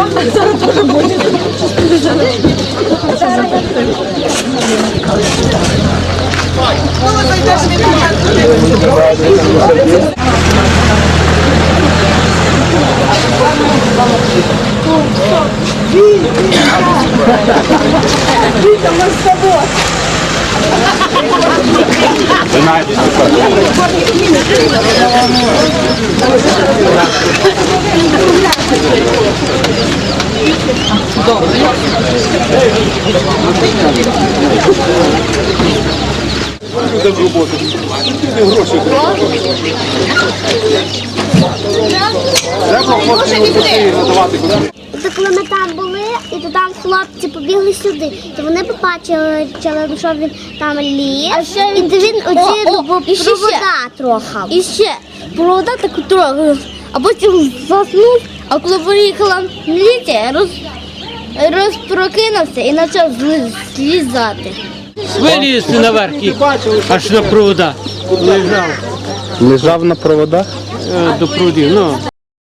Ну вот так не понятно. Видно мы с тобой. Коли ми там були, і то там хлопці побігли сюди, то вони побачили, що він там ліс, і то він і ще ще. провода трохи. І ще провода таку трохи, а потім заснув, а коли приїхала міліція, роз, розпрокинувся і почав злізати. Виліз наверх і аж на провода лежав Лежав на проводах. е, до прудів. Ну,